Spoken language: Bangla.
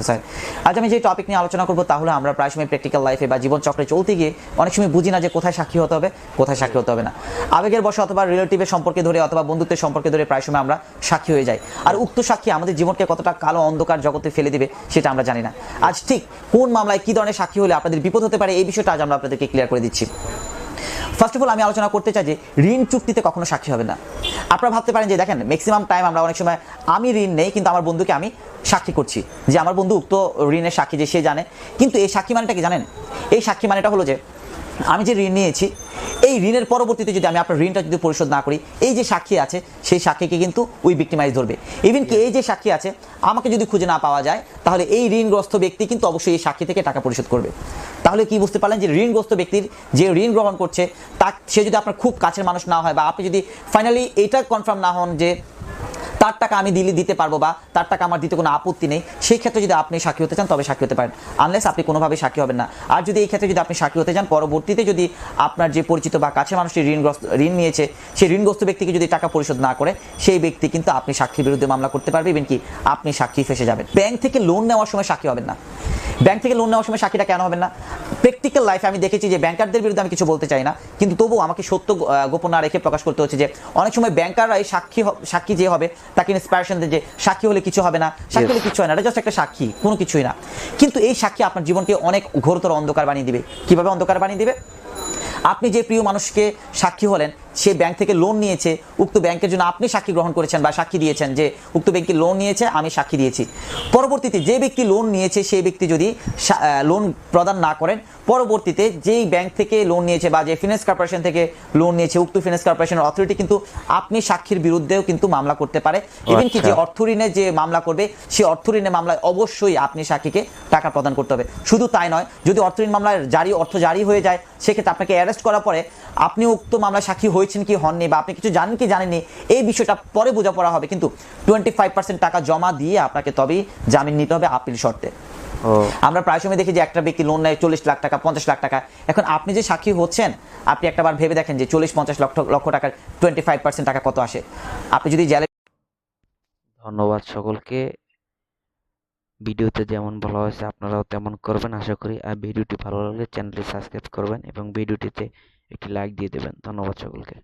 হোসেন। আজ আমি যে টপিক নিয়ে আলোচনা করব, তাহলে আমরা প্রায় সময় প্র্যাকটিক্যাল লাইফে বা জীবন চক্রে চলতে গিয়ে অনেক সময় বুঝি না যে কোথায় সাক্ষী হতে হবে, কোথায় সাক্ষী হতে হবে না। আবেগের বসে অথবা রিলেটিভের সম্পর্কে ধরে অথবা বন্ধুত্বের সম্পর্কে ধরে প্রায় সময় আমরা সাক্ষী হয়ে যাই। আর উক্ত সাক্ষী আমাদের জীবনকে কতটা কালো অন্ধকার জগতে ফেলে দিবে, সেটা আমরা জানি না। আজ ঠিক কোন মামলায় কি ধরনের সাক্ষী হলে আপনাদের বিপদ হতে পারে, এই বিষয়টা আজ আমরা আপনাদেরকে ক্লিয়ার করে দিচ্ছি। ফার্স্ট অফ অল আমি আলোচনা করতে চাই যে ঋণ চুক্তিতে কখনো সাক্ষী হবে না। আপনারা ভাবতে পারেন যে, দেখেন ম্যাক্সিমাম টাইম আমরা অনেক সময় আমি ঋণ নেই, কিন্তু আমার বন্ধুকে আমি সাক্ষী করছি। যে আমার বন্ধু উক্ত ঋণের সাক্ষী যে সে জানে। কিন্তু এই সাক্ষী মানেটা কি জানেন? এই সাক্ষী মানেটা হলো যে, আমি যে ঋণ নিয়েছি, এই ঋণের পরবর্তীতে যদি আমি আপনার ঋণটা যদি পরিশোধ না করি, এই যে সাক্ষী আছে, সেই সাক্ষীকে কিন্তু ওই ভিক্টিমাইজ ধরবে। ইভেন কি এই যে সাক্ষী আছে, আমাকে যদি খুঁজে না পাওয়া যায়, তাহলে এই ঋণগ্রস্ত ব্যক্তি কিন্তু অবশ্যই এই সাক্ষী থেকে টাকা পরিশোধ করবে। তাহলে কি বুঝতে পারলেন যে ঋণগ্রস্ত ব্যক্তির যে ঋণ গ্রহণ করছে, তা সে যদি আপনার খুব কাছের মানুষ না হয় বা আপনি যদি ফাইনালি এটা কনফার্ম না হন যে তার টাকা আমি দিলে, দিতে পারব বা তার টাকা আমার দিতে কোনো আপত্তি নেই, সেই ক্ষেত্রে যদি আপনি সাক্ষী হতে চান, তবে সাক্ষী হতে পারেন। আনলেস আপনি কোনোভাবে সাক্ষী হবেন না। আর যদি এই ক্ষেত্রে যদি আপনি সাক্ষী হতে চান, পরবর্তীতে যদি আপনার যে পরিচিত বা কাছের মানুষটি ঋণগ্রস্ত, ঋণ নিয়েছে সেই ঋণগ্রস্ত ব্যক্তিকে যদি টাকা পরিশোধ না করে, সেই ব্যক্তি কিন্তু আপনি সাক্ষীর বিরুদ্ধে মামলা করতে পারবে ইভেন কি আপনি সাক্ষী ফেসে যাবেন। ব্যাংক থেকে লোন নেওয়ার সময় সাক্ষী হবেন না। ব্যাংক থেকে লোন নেওয়ার সময় সাক্ষীটা কেন হবেন না? প্র্যাকটিক্যাল লাইফে আমি দেখেছি যে ব্যাংকারদের বিরুদ্ধে আমি কিছু বলতে চাই না। কিন্তু তবুও আমাকে সত্য গোপন না রেখে প্রকাশ করতে হচ্ছে যে অনেক সময় ব্যাংকাররা এই সাক্ষী সাক্ষী যে হবে তাকে ইন্সপায়ারেশন দেয় যে সাক্ষী হলে কিছু হবে না। সাক্ষী হলে কিছু হয় না এটা জাস্ট একটা সাক্ষী কোনো কিছুই না। কিন্তু এই সাক্ষী আপনার জীবনকে অনেক ঘোরতর অন্ধকার বানিয়ে দিবে। কীভাবে অন্ধকার বানিয়ে দিবে? আপনি যে প্রিয় মানুষকে সাক্ষী হলেন সে ব্যাংক থেকে লোন নিয়েছে উক্ত ব্যাংকের জন্য আপনি সাক্ষী গ্রহণ করেছেন বা সাক্ষী দিয়েছেন যে উক্ত ব্যক্তি লোন নিয়েছে আমি সাক্ষী দিয়েছি। পরবর্তীতে যে ব্যক্তি লোন নিয়েছে সেই ব্যক্তি যদি লোন প্রদান না করেন পরবর্তীতে যেই ব্যাংক থেকে লোন নিয়েছে বা যে ফিনান্স কর্পোরেশন থেকে লোন নিয়েছে উক্ত ফিনান্স কর্পোরেশনের অথরিটি কিন্তু আপনি সাক্ষীর বিরুদ্ধেও কিন্তু মামলা করতে পারে। ইভেন কি যে আচ্ছা। অর্থ ঋণে যে মামলা করবে সেই অর্থ ঋণের মামলায় অবশ্যই আপনি সাক্ষীকে টাকা প্রদান করতে হবে। শুধু তাই নয় যদি অর্থ ঋণ মামলায় জারি অর্থ জারি হয়ে যায় সেক্ষেত্রে আপনাকে অ্যারেস্ট করার পরে আপনি উক্ত মামলায় সাক্ষী হয়েছেন কি হননি বা আপনি কিছু জানেন কি জানেননি এই বিষয়টা পরে বোঝাপড়া হবে। কিন্তু টোয়েন্টি ফাইভ পার্সেন্ট টাকা জমা দিয়ে আপনাকে তবেই জামিন নিতে হবে আপিল শর্তে। আমরা প্রায় সময় দেখি যে একটা ব্যক্তি লোন নেয় চল্লিশ লাখ টাকা পঞ্চাশ লাখ টাকা। এখন আপনি যে সাক্ষী হচ্ছেন আপনি একটা বার ভেবে দেখেন যে চল্লিশ পঞ্চাশ লক্ষ লক্ষ টাকার টোয়েন্টি ফাইভ পার্সেন্ট টাকা কত আসে। আপনি যদি জেলে ধন্যবাদ সকলকে। ভিডিওতে যেমন বলা হয়েছে আপনারাও তেমন করবেন আশা করি। আর ভিডিওটি ভালো লাগলে চ্যানেলটি সাবস্ক্রাইব করবেন এবং ভিডিওটিতে একটি লাইক দিয়ে দেবেন। ধন্যবাদ সকলকে।